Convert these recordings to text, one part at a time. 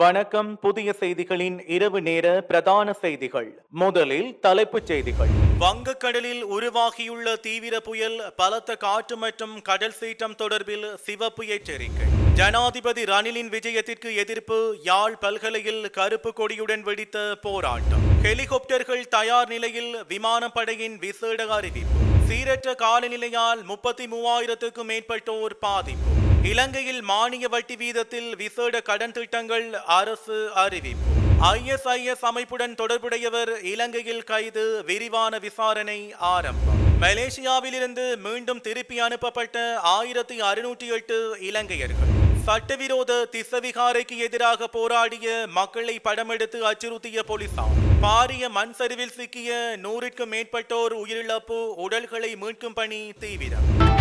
வணக்கம். புதிய செய்திகளின் இரவு நேர பிரதான செய்திகள். முதலில் தலைப்புச் செய்திகள். வங்கக்கடலில் உருவாகியுள்ள தீவிர புயல் பலத்த காற்று மற்றும் கடல் சீற்றம் தொடர்பில் சிவப்பு எச்சரிக்கை. ஜனாதிபதி ரணிலின் விஜயத்திற்கு எதிர்ப்பு யாழ் பல்கலையில் கருப்பு கொடியுடன் வெடித்த போராட்டம். ஹெலிகாப்டர்கள் தயார் நிலையில் விமானப்படையின் விசேட அறிவிப்பு. சீரற்ற காலநிலையால் முப்பத்தி மூவாயிரத்துக்கும் மேற்பட்டோர் பாதிப்பு. இலங்கையில் மானிய வட்டி வீதத்தில் விசேட கடன் திட்டங்கள் அரசு அறிவிப்பு. ஐஎஸ்ஐஎஸ் அமைப்புடன் தொடர்புடையவர் இலங்கையில் கைது விரிவான விசாரணை ஆரம்பம். மலேசியாவிலிருந்து மீண்டும் திருப்பி அனுப்பப்பட்ட ஆயிரத்தி அறுநூற்றி எட்டு இலங்கையர்கள். சட்டவிரோத திசவிகாரைக்கு எதிராக போராடிய மக்களை படமெடுத்து அச்சுறுத்திய போலீசார். பாரிய மண் சரிவில் சிக்கிய நூறிற்கும் மேற்பட்டோர் உயிரிழப்பு உடல்களை மீட்கும் பணி தீவிரம்.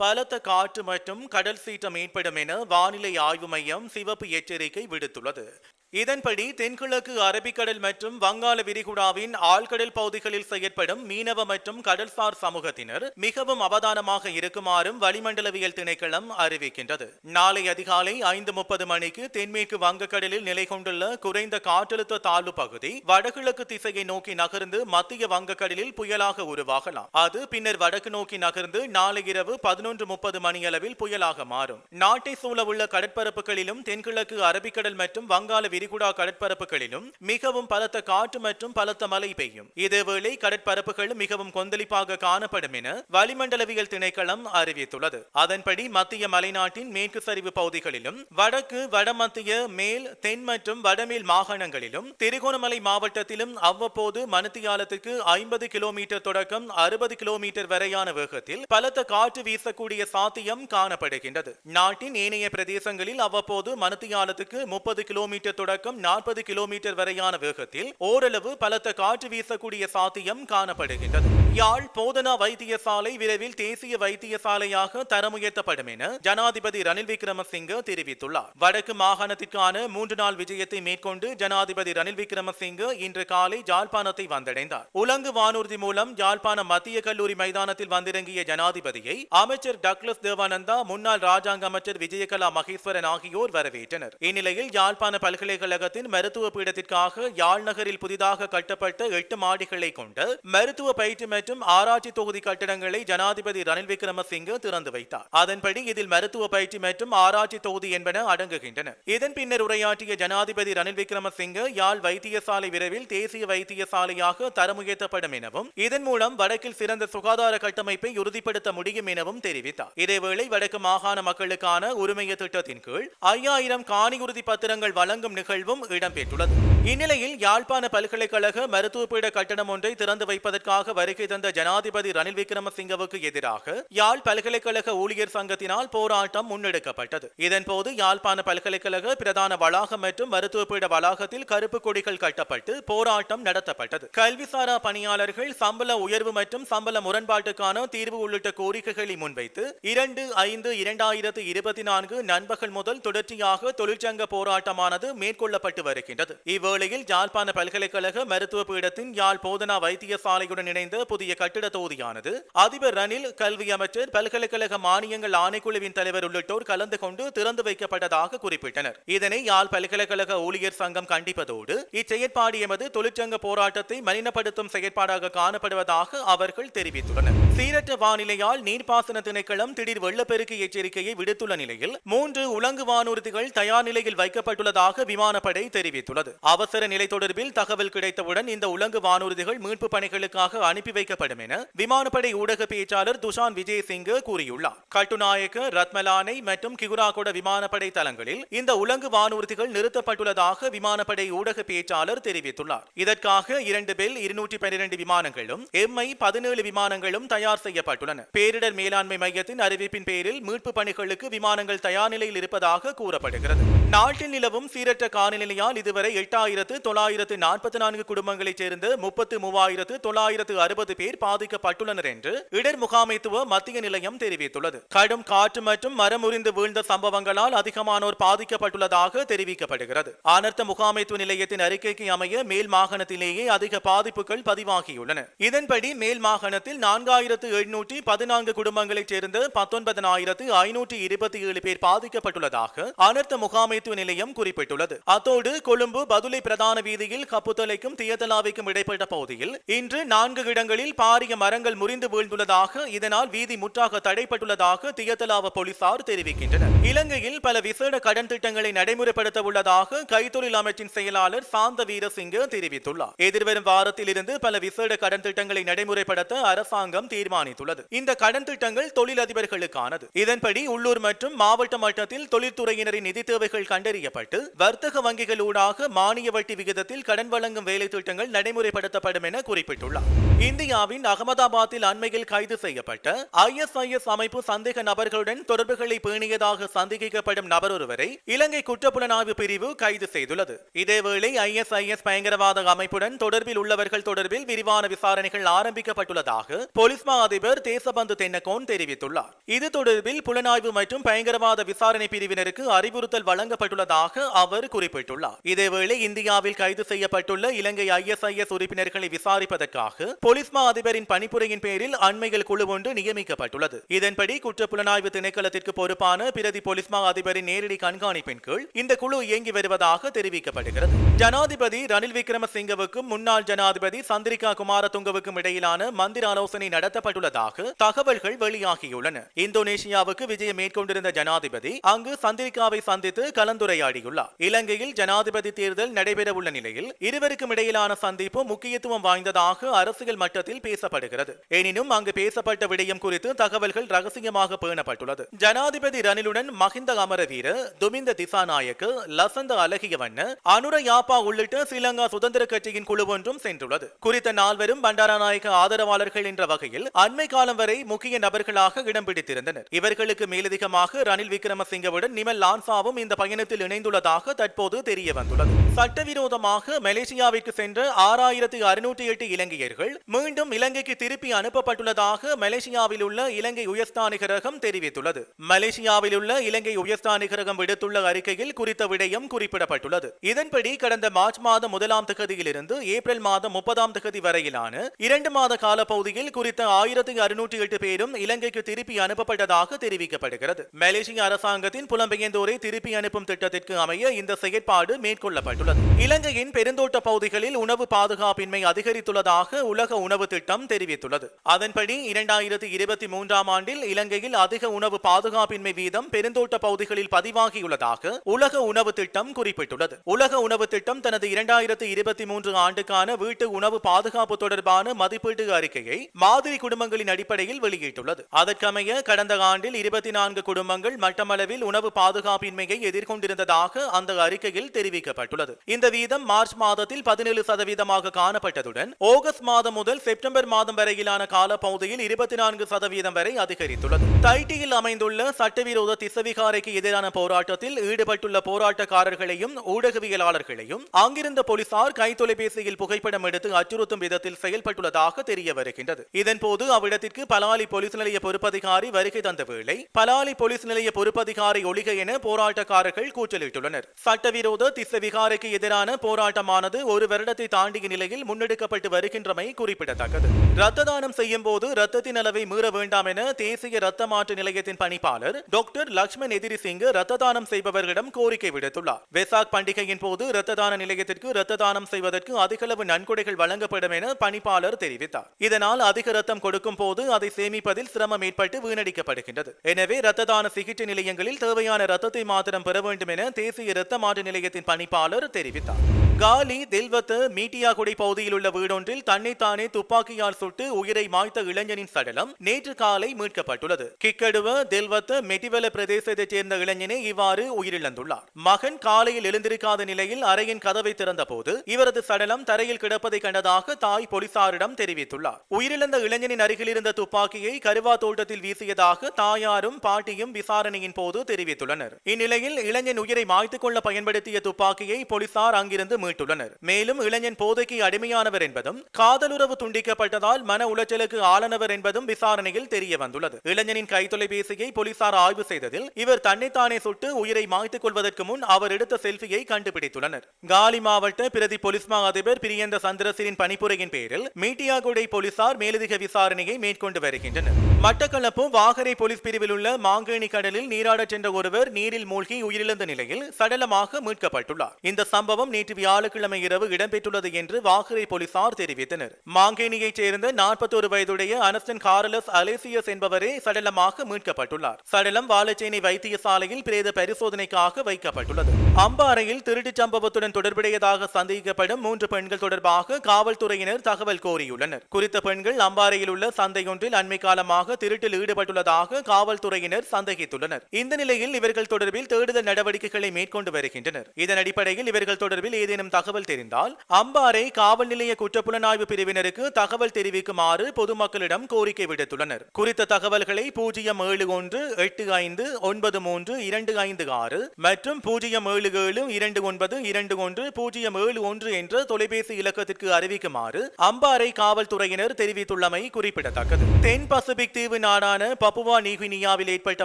பலத்த காற்று மற்றும் கடல் சீற்றம் ஏற்படும் என வானிலை ஆய்வு மையம் சிவப்பு எச்சரிக்கை விடுத்துள்ளது. இதன்படி தென்கிழக்கு அரபிக்கடல் மற்றும் வங்காள விரிகுடாவின் ஆழ்கடல் பகுதிகளில் செயற்படும் மீனவ மற்றும் கடல்சார் சமூகத்தினர் மிகவும் அவதானமாக இருக்குமாறும் வளிமண்டலவியல் திணைக்களம் அறிவிக்கின்றது. நாளை அதிகாலை ஐந்து முப்பது மணிக்கு தென்மேற்கு வங்கக்கடலில் நிலை கொண்டுள்ள குறைந்த காற்றழுத்த தாழ்வு பகுதி வடகிழக்கு திசையை நோக்கி நகர்ந்து மத்திய வங்கக்கடலில் புயலாக உருவாகலாம். அது பின்னர் வடக்கு நோக்கி நகர்ந்து நாளை இரவு பதினொன்று முப்பது மணியளவில் புயலாக மாறும். நாட்டை சூழவுள்ள கடற்பரப்புகளிலும் தென்கிழக்கு அரபிக்கடல் மற்றும் வங்காள விரிகுடா கடற்பரப்புகளிலும் மிகவும் பலத்த காற்று மற்றும் பலத்த மழை பெய்யும். இதேவேளை கடற்பரப்புகள் மிகவும் கொந்தளிப்பாக காணப்படும் என வளிமண்டலவியல் திணைக்களம் அறிவித்துள்ளது. அதன்படி மத்திய மலைநாட்டின் மேற்கு சரிவு பகுதிகளிலும் வடக்கு வடமத்திய மேல் தென் மற்றும் வடமேல் மாகாணங்களிலும் திருகோணமலை மாவட்டத்திலும் அவ்வப்போது மணித்தியாலத்துக்கு ஐம்பது கிலோமீட்டர் தொடக்கம் அறுபது கிலோமீட்டர் வரையான வேகத்தில் பலத்த காற்று வீசக்கூடிய சாத்தியம் காணப்படுகின்றது. நாட்டின் ஏனைய பிரதேசங்களில் அவ்வப்போது மணித்தியாலத்துக்கு முப்பது கிலோமீட்டர் தொடக்கம் நாற்பது கிலோமீட்டர் வரையான வேகத்தில் ஓரளவு பலத்த காற்று வீசக்கூடிய சாத்தியம் காணப்படுகின்றது. யாழ் போதனா வைத்தியசாலை விரைவில் தேசிய வைத்தியசாலையாக தரம் உயர்த்தப்படும் என ஜனாதிபதி ரணில் விக்ரமசிங்க தெரிவித்துள்ளார். வடக்கு மாகாணத்திற்கான மூன்று நாள் விஜயத்தை மேற்கொண்டு ஜனாதிபதி ரணில் விக்ரமசிங்க இன்று காலை ஜாழ்ப்பாணத்தை வந்தடைந்தார். உலங்கு வானூர்தி மூலம் யாழ்ப்பாணம் மத்திய கல்லூரி மைதானத்தில் வந்திறங்கிய ஜனாதிபதியை அமைச்சர் டக்ளஸ் தேவானந்தா முன்னாள் ராஜாங்க அமைச்சர் விஜயகலா மகேஸ்வரன் ஆகியோர் வரவேற்றனர். இந்நிலையில் யாழ்ப்பாண பல்கலை பல்கலைக்கழகத்தின் மருத்துவ பீடத்திற்காக யாழ் நகரில் புதிதாக கட்டப்பட்ட எட்டு மாடிகளை கொண்ட மருத்துவ பயிற்சி மற்றும் ஆராய்ச்சி தொகுதி கட்டடங்களை ஜனாதிபதி ரணில் விக்ரமசிங்க திறந்து வைத்தார். அதன்படி இதில் மருத்துவ பயிற்சி மற்றும் ஆராய்ச்சி தொகுதி என்பன அடங்குகின்றன. இதன் பின்னர் உரையாற்றிய ஜனாதிபதி ரணில் விக்ரமசிங்க யாழ் வைத்தியசாலை விரைவில் தேசிய வைத்தியசாலையாக தரமுயர்த்தப்படும் எனவும் இதன் மூலம் வடக்கில் சிறந்த சுகாதார கட்டமைப்பை உறுதிப்படுத்த முடியும் எனவும் தெரிவித்தார். இதேவேளை வடக்கு மாகாண மக்களுக்கான உரிமைய திட்டத்தின் கீழ் ஐயாயிரம் காணி உறுதி பத்திரங்கள் வழங்கும் நிகழ்வும் இடம்பெற்றுள்ளது. இந்நிலையில் யாழ்ப்பாண பல்கலைக்கழக மருத்துவ பீட கட்டணம் ஒன்றை திறந்து வைப்பதற்காக வருகை தந்த ஜனாதிபதி ரணில் விக்ரமசிங்கவுக்கு எதிராக யாழ் பல்கலைக்கழக ஊழியர் சங்கத்தினால் போராட்டம் முன்னெடுக்கப்பட்டது. இதன்போது யாழ்ப்பாண பல்கலைக்கழக பிரதான வளாகம் மற்றும் மருத்துவ பீட வளாகத்தில் கருப்பு கொடிகள் கட்டப்பட்டு போராட்டம் நடத்தப்பட்டது. கல்விசாரா பணியாளர்கள் சம்பள உயர்வு மற்றும் சம்பள முரண்பாட்டுக்கான தீர்வு உள்ளிட்ட கோரிக்கைகளை முன்வைத்து இரண்டு ஐந்து இரண்டாயிரத்து இருபத்தி நான்கு நண்பகல் முதல் தொடர்ச்சியாக தொழிற்சங்க போராட்டமானது மேற்கு மேற்கொள்ளப்பட்டு வருகின்றது. இவ்வேளையில் யாழ்ப்பாண பல்கலைக்கழக மருத்துவ பீடத்தின் யாழ் போதனா வைத்தியசாலையுடன் இணைந்த புதிய கட்டிட தொகுதியானது. அதிபர் ரணில் கல்வி அமைச்சர் பல்கலைக்கழக மானியங்கள் ஆணைக்குழுவின் தலைவர் உள்ளிட்டோர் கலந்து கொண்டு திறந்து வைக்கப்பட்டதாக குறிப்பிட்டனர். இதனை யாழ் பல்கலைக்கழக ஊழியர் சங்கம் கண்டிப்பதோடு இச்செயற்பாடு எமது தொழிற்சங்க போராட்டத்தை மலினப்படுத்தும் செயற்பாடாக காணப்படுவதாக அவர்கள் தெரிவித்துள்ளனர். சீரற்ற வானிலையால் நீர்ப்பாசன திணைக்களம் திடீர் வெள்ளப்பெருக்கு எச்சரிக்கையை விடுத்துள்ள நிலையில் மூன்று உலங்கு வானூர்திகள் தயார் நிலையில் வைக்கப்பட்டுள்ளதாக விமான விமானப்படை தெரிவித்துள்ளது. அவசர நிலை தொடர்பில் தகவல் கிடைத்தவுடன் இந்த உலங்கு வானூர்திகள் மீட்பு பணிகளுக்காக அனுப்பி வைக்கப்படும் என விமானப்படை ஊடக பேச்சாளர் துஷான் விஜயசிங்க கூறியுள்ளார். கட்டுநாயக்க ரத்மலானை மற்றும் கிகுராகோட விமானப்படை தளங்களில் இந்த உலங்கு வானூர்திகள் நிறுத்தப்பட்டுள்ளதாக விமானப்படை ஊடக பேச்சாளர் தெரிவித்துள்ளார். இதற்காக இரண்டு பெல் இருநூற்றி பன்னிரண்டு விமானங்களும் எம்ஐ பதினேழு விமானங்களும் தயார் செய்யப்பட்டுள்ளன. பேரிடர் மேலாண்மை மையத்தின் அறிவிப்பின் பேரில் மீட்பு பணிகளுக்கு விமானங்கள் தயார் நிலையில் இருப்பதாக கூறப்படுகிறது. நாட்டில் நிலவும் சீரற்ற காலநிலையால் இதுவரை எட்டாயிரத்து தொள்ளாயிரத்து நாற்பத்தி நான்கு குடும்பங்களைச் சேர்ந்த முப்பத்து மூவாயிரத்து தொள்ளாயிரத்து அறுபது பேர் பாதிக்கப்பட்டுள்ளனர் என்று இடர் முகாமைத்துவ மத்திய நிலையம் தெரிவித்துள்ளது. கடும் காற்று மற்றும் மரம் முறிந்து வீழ்ந்த சம்பவங்களால் அதிகமானோர் பாதிக்கப்பட்டுள்ளதாக தெரிவிக்கப்படுகிறது. அனர்த்த முகாமைத்துவ நிலையத்தின் அறிக்கைக்கு அமைய மேல் மாகாணத்திலேயே அதிக பாதிப்புகள் பதிவாகியுள்ளன. இதன்படி மேல் மாகாணத்தில் நான்காயிரத்து எழுநூற்றி பதினான்கு குடும்பங்களைச் சேர்ந்த பத்தொன்பதனாயிரத்து ஐநூற்றி இருபத்தி ஏழு பேர் பாதிக்கப்பட்டுள்ளதாக அனர்த்த முகாமைத்துவ நிலையம் குறிப்பிட்டுள்ளது. அத்தோடு கொழும்பு பதுளை பிரதான வீதியில் கப்புத்தலைக்கும் தியதலாவிக்கும் இடைப்பட்ட பகுதியில் இன்று நான்கு இடங்களில் பாரிய மரங்கள் முறிந்து வீழ்ந்துள்ளதாக இதனால் வீதி முற்றாக தடைப்பட்டுள்ளதாக தியதலாவ போலீசார் தெரிவிக்கின்றனர். இலங்கையில் பல விசேட கடன் திட்டங்களை நடைமுறைப்படுத்த உள்ளதாக கைத்தொழில் அமைச்சின் செயலாளர் சாந்த வீரசிங்க தெரிவித்துள்ளார். எதிர்வரும் வாரத்தில் இருந்து பல விசேட கடன் திட்டங்களை நடைமுறைப்படுத்த அரசாங்கம் தீர்மானித்துள்ளது. இந்த கடன் திட்டங்கள் தொழிலதிபர்களுக்கானது. இதன்படி உள்ளூர் மற்றும் மாவட்ட மட்டத்தில் தொழில்துறையினரின் நிதி தேவைகள் கண்டறியப்பட்டு வர்த்தக வங்கிகள் ஊடாக மானிய வட்டி விகிதத்தில் கடன் வழங்கும் வேலை திட்டங்கள் நடைமுறைப்படுத்தப்படும் என குறிப்பிட்டுள்ளார். இந்தியாவின் அகமதாபாத்தில் அண்மையில் கைது செய்யப்பட்ட ஐஎஸ்ஐஎஸ் அமைப்பு சந்தேக நபர்களுடன் தொடர்புகளை பேணியதாக சந்தேகிக்கப்படும் நபர் ஒருவரை இலங்கை குற்றப்புலனாய்வு பிரிவு கைது செய்துள்ளது. இதேவேளை ஐஎஸ்ஐஎஸ் பயங்கரவாத அமைப்புடன் தொடர்பில் உள்ளவர்கள் தொடர்பில் விரிவான விசாரணைகள் ஆரம்பிக்கப்பட்டுள்ளதாக போலீஸ் மா அதிபர் தேசபந்து தென்னகோன் தெரிவித்துள்ளார். இது தொடர்பில் புலனாய்வு மற்றும் பயங்கரவாத விசாரணை பிரிவினருக்கு அறிவுறுத்தல் வழங்கப்பட்டுள்ளதாக அவர் குறிப்பிட்டுள்ளார். இதேவேளை இந்தியாவில் கைது செய்யப்பட்டுள்ள இலங்கை ஐஎஸ்ஐஎஸ் உறுப்பினர்களை விசாரிப்பதற்காக பொலிஸ்மா அதிபரின் பணிப்புரையின் பேரில் அண்மையில் குழு ஒன்று நியமிக்கப்பட்டுள்ளது. இதன்படி குற்றப்புலனாய்வு திணைக்களத்திற்கு பொறுப்பான பிரதி பொலிஸ்மா அதிபரின் நேரடி கண்காணிப்பின் கீழ் இந்த குழு இயங்கி வருவதாக தெரிவிக்கப்படுகிறது. ஜனாதிபதி ரணில் விக்ரமசிங்கவுக்கும் முன்னாள் ஜனாதிபதி சந்திரிகா குமாரதுங்கவுக்கும் இடையிலான மந்திர ஆலோசனை நடத்தப்பட்டுள்ளதாக தகவல்கள் வெளியாகியுள்ளன. இந்தோனேஷியாவுக்கு விஜயம் மேற்கொண்டிருந்த ஜனாதிபதி அங்கு சந்திரிகாவை சந்தித்து கலந்துரையாடியுள்ளார். இலங்கை இலங்கையில் ஜனாதிபதி தேர்தல் நடைபெறவுள்ள நிலையில் இருவருக்கும் இடையிலான சந்திப்பு முக்கியத்துவம் வாய்ந்ததாக அரசியல் மட்டத்தில் பேசப்படுகிறது. எனினும் அங்கு பேசப்பட்ட விடயம் குறித்து தகவல்கள் ரகசியமாக பேணப்பட்டுள்ளது. ஜனாதிபதி ரணிலுடன் மஹிந்த அமரவீர துமிந்த திசாநாயக்கு லசந்த அழகியவண்ண அனுர யாப்பா உள்ளிட்ட ஸ்ரீலங்கா சுதந்திர கட்சியின் குழு ஒன்றும் சென்றுள்ளது. குறித்த நால்வரும் பண்டாரநாயக்க ஆதரவாளர்கள் என்ற வகையில் அண்மை காலம் வரை முக்கிய நபர்களாக இடம் பிடித்திருந்தனர். இவர்களுக்கு மேலதிகமாக ரணில் விக்ரமசிங்கவுடன் நிமல் லான்சாவும் இந்த பயணத்தில் இணைந்துள்ளதாக தற்போது தற்போது தெரிய வந்துள்ளது சட்டவிரோதமாக மலேசியாவிற்கு சென்ற ஆறாயிரத்தி அறுநூற்றி எட்டு இலங்கையர்கள் மீண்டும் இலங்கைக்கு திருப்பி அனுப்பப்பட்டுள்ளதாக மலேசியாவில் உள்ள இலங்கை உயர்ஸ்தானிகரகம் தெரிவித்துள்ளது. மலேசியாவில் உள்ள இலங்கை உயர்ஸ்தானிகரகம் விடுத்துள்ள அறிக்கையில் குறித்த விடயம் குறிப்பிடப்பட்டுள்ளது. இதன்படி கடந்த மார்ச் மாதம் முதலாம் தகுதியிலிருந்து ஏப்ரல் மாதம் முப்பதாம் தகுதி வரையிலான இரண்டு மாத காலப்பகுதியில் குறித்த ஆயிரத்தி அறுநூற்றி எட்டு பேரும் இலங்கைக்கு திருப்பி அனுப்பப்பட்டதாக தெரிவிக்கப்படுகிறது. மலேசிய அரசாங்கத்தின் புலம்பெயர்ந்தோரை திருப்பி அனுப்பும் திட்டத்திற்கு அமைய இந்த செயற்பாடு மேற்கொள்ளப்பட்டுள்ளது. இலங்கையின் பெருந்தோட்ட பகுதிகளில் உணவு பாதுகாப்பின்மை அதிகரித்துள்ளதாக உலக உணவு திட்டம் தெரிவித்துள்ளது. அதன்படி இரண்டாயிரத்தி இருபத்தி மூன்றாம் ஆண்டில் இலங்கையில் அதிக உணவு பாதுகாப்பின்மை வீதம் பெருந்தோட்ட பகுதிகளில் பதிவாகியுள்ளதாக உலக உணவு திட்டம் குறிப்பிட்டுள்ளது. உலக உணவு திட்டம் தனது இரண்டாயிரத்தி இருபத்தி மூன்று ஆண்டுக்கான வீட்டு உணவு பாதுகாப்பு தொடர்பான மதிப்பீட்டு அறிக்கையை மாதிரி குடும்பங்களின் அடிப்படையில் வெளியிட்டுள்ளது. அதற்கமைய கடந்த ஆண்டில் இருபத்தி நான்கு குடும்பங்கள் மட்டமளவில் உணவு பாதுகாப்பின்மையை எதிர்கொண்டிருந்ததாக அந்த அறிக்கை அறிக்கையில் தெரிவிக்கப்பட்டுள்ளது. இந்த வீதம் மார்ச் மாதத்தில் பதினேழு சதவீதமாக காணப்பட்டதுடன் ஆகஸ்ட் மாதம் முதல் செப்டம்பர் மாதம் வரையிலான காலப்பகுதியில் இருபத்தி நான்கு சதவீதம் வரை அதிகரித்துள்ளது. தைட்டியில் அமைந்துள்ள சட்டவிரோத திசவிகாரைக்கு எதிரான போராட்டத்தில் ஈடுபட்டுள்ள போராட்டக்காரர்களையும் ஊடகவியலாளர்களையும் அங்கிருந்த போலீசார் கைத்தொலைபேசியில் புகைப்படம் எடுத்து அச்சுறுத்தும் விதத்தில் செயல்பட்டுள்ளதாக தெரிய வருகின்றது. இதன்போது அவ்விடத்திற்கு பலாலி போலீஸ் நிலைய பொறுப்பதிகாரி வருகை தந்த வேளை பலாலி போலீஸ் நிலைய பொறுப்பதிகாரி ஒழிக என போராட்டக்காரர்கள் கூச்சலிட்டுள்ளனர். சட்ட சட்டவிரோத திசவிகாரைக்கு எதிரான போராட்டமானது ஒரு வருடத்தை தாண்டிய நிலையில் முன்னெடுக்கப்பட்டு வருகின்றமை குறிப்பிடத்தக்கது. ரத்த தானம் செய்யும் போது ரத்தத்தின் அளவை மீற வேண்டாம் என தேசிய ரத்த மாற்று நிலையத்தின் பணிப்பாளர் டாக்டர் லக்ஷ்மண் எதிரி சிங் ரத்த தானம் செய்பவர்களிடம் கோரிக்கை விடுத்துள்ளார். வெசாக் பண்டிகையின் போது ரத்த தான நிலையத்திற்கு ரத்த தானம் செய்வதற்கு அதிகளவு நன்கொடைகள் வழங்கப்படும் என பணிப்பாளர் தெரிவித்தார். இதனால் அதிக ரத்தம் கொடுக்கும் போது அதை சேமிப்பதில் சிரமம் ஏற்பட்டு வீணடிக்கப்படுகின்றது. எனவே ரத்த தான சிகிச்சை நிலையங்களில் தேவையான ரத்தத்தை மாத்திரம் பெற வேண்டும் என தேசிய ரத்த மாற்று நிலையத்தின் பணிப்பாளர் தெரிவித்தார். காலி தில்வத்து மீட்டியாகுடி பகுதியில் உள்ள வீடொன்றில் தன்னைத்தானே துப்பாக்கியால் சுட்டு உயிரை மாய்த்த இளைஞனின் சடலம் நேற்று காலை மீட்கப்பட்டுள்ளது. கிக்கடுவ தில்வத்து மெட்டிவல பிரதேசத்தைச் சேர்ந்த இளைஞனே இவ்வாறு உயிரிழந்துள்ளார். மகன் காலையில் எழுந்திருக்காத நிலையில் அறையின் கதவை திறந்தபோது இவரது சடலம் தரையில் கிடப்பதை கண்டதாக தாய் போலீசாரிடம் தெரிவித்துள்ளார். உயிரிழந்த இளைஞனின் அருகில் இருந்த துப்பாக்கியை கருவா தோட்டத்தில் வீசியதாக தாயாரும் பாட்டியும் விசாரணையின் போது தெரிவித்துள்ளனர். இந்நிலையில் இளைஞன் உயிரை மாய்த்துக் கொள்ள பயன்படுத்திய துப்பாக்கியை போலீசார் அங்கிருந்து மீட்டுள்ளனர். மேலும் இளைஞன் போதைக்கு அடிமையானவர் என்பதும் காதலுறவு துண்டிக்கப்பட்டதால் மன உளைச்சலுக்கு ஆளானவர் என்பதும் விசாரணையில் தெரிய வந்துள்ளது. இளைஞனின் கைத்தொலைபேசியை போலீசார் ஆய்வு செய்ததில் இவர் தன்னைத்தானே சுட்டு உயிரை மாய்த்துக் கொள்வதற்கு முன் அவர் எடுத்த செல்ஃபியை கண்டுபிடித்துள்ளனர். காலி மாவட்ட பிரதி போலீஸ் மா அதிபர் பிரியந்த சந்திரசிரின் பணிப்புரையின் பேரில் மீட்டியாகுடை போலீசார் மேலதிக விசாரணையை மேற்கொண்டு வருகின்றனர். மட்டக்களப்பு வாகரை போலீஸ் பிரிவில் உள்ள மாங்கேணி கடலில் நீராடச் சென்ற ஒருவர் நீரில் மூழ்கி உயிரிழந்த நிலையில் சடலமாக மீட்கப்பட்டுள்ளார். இந்த சம்பவம் நேற்று வியாழக்கிழமை இரவு இடம்பெற்றுள்ளது என்று வாகரை போலீசார் தெரிவித்தனர். மாங்கேனியைச் சேர்ந்த நாற்பத்தோரு வயதுடைய அனஸ்டன் கார்லஸ் அலேசியஸ் என்பவரே சடலமாக மீட்கப்பட்டுள்ளார். சடலம் வாழச்சேனை வைத்தியசாலையில் பிரேத பரிசோதனைக்காக வைக்கப்பட்டுள்ளது. அம்பாறையில் திருட்டுச் சம்பவத்துடன் தொடர்புடையதாக சந்தேகிக்கப்படும் மூன்று பெண்கள் தொடர்பாக காவல்துறையினர் தகவல் கோரியுள்ளனர். குறித்த பெண்கள் அம்பாறையில் உள்ள சந்தையொன்றில் அண்மை காலமாக திருட்டில் ஈடுபட்டுள்ளதாக காவல்துறையினர் சந்தேகித்துள்ளனர். இந்த நிலையில் இவர்கள் தொடர்பில் தேடுதல் நடவடிக்கைகளை மேற்கொண்டு வருகின்றனர். இதன் அடிப்படையில் இவர்கள் தொடர்பில் ஏதேனும் தகவல் தெரிந்தால் அம்பாறை காவல் நிலைய குற்றப்புலனாய்வு பிரிவினருக்கு தகவல் தெரிவிக்குமாறு பொதுமக்களிடம் கோரிக்கை விடுத்துள்ளனர். குறித்த தகவல்களை பூஜ்ஜியம் ஏழு ஒன்று எட்டு ஐந்து ஒன்பது மூன்று இரண்டு ஐந்து ஆறு மற்றும் பூஜ்ஜியம் ஏழு ஏழு இரண்டு ஒன்பது இரண்டு ஒன்று பூஜ்ஜியம் ஏழு ஒன்று என்ற தொலைபேசி இலக்கத்திற்கு அறிவிக்குமாறு அம்பாறை காவல்துறையினர் தெரிவித்துள்ளமை குறிப்பிடத்தக்கது. தென் பசிபிக் தீவு நாடான பப்புவா நீகினியாவில் ஏற்பட்ட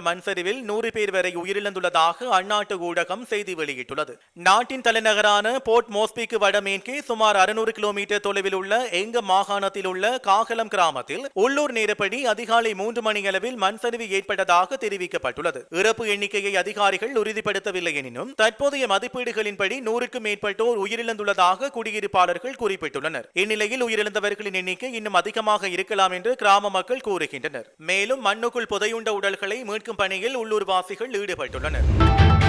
மண்சரிவில் நூறு பேர் வரை உயிரிழந்துள்ளதாக அந்நாட்டு ஊடகம் செய்தி வெளியிட்டுள்ளது. நாட்டின் தலைநகரான போர்ட் மோஸ்பிக்கு வடமேற்கே சுமார் அறுநூறு கிலோமீட்டர் தொலைவில் உள்ள எங்க மாகாணத்தில் உள்ள காகலம் கிராமத்தில் உள்ளூர் நேரப்படி அதிகாலை மூன்று மணி அளவில் மண் சரிவு ஏற்பட்டதாக தெரிவிக்கப்பட்டுள்ளது. இறப்பு எண்ணிக்கையை அதிகாரிகள் உறுதிப்படுத்தவில்லை எனினும் தற்போதைய மதிப்பீடுகளின்படி நூறுக்கும் மேற்பட்டோர் உயிரிழந்துள்ளதாக குடியிருப்பாளர்கள் குறிப்பிட்டுள்ளனர். இந்நிலையில் உயிரிழந்தவர்களின் எண்ணிக்கை இன்னும் அதிகமாக இருக்கலாம் என்று கிராம மக்கள் கூறுகின்றனர். மேலும் மண்ணுக்குள் புதையுண்ட உடல்களை மீட்கும் பணியில் உள்ளூர்வாசிகள் ஈடுபட்டுள்ளனர்.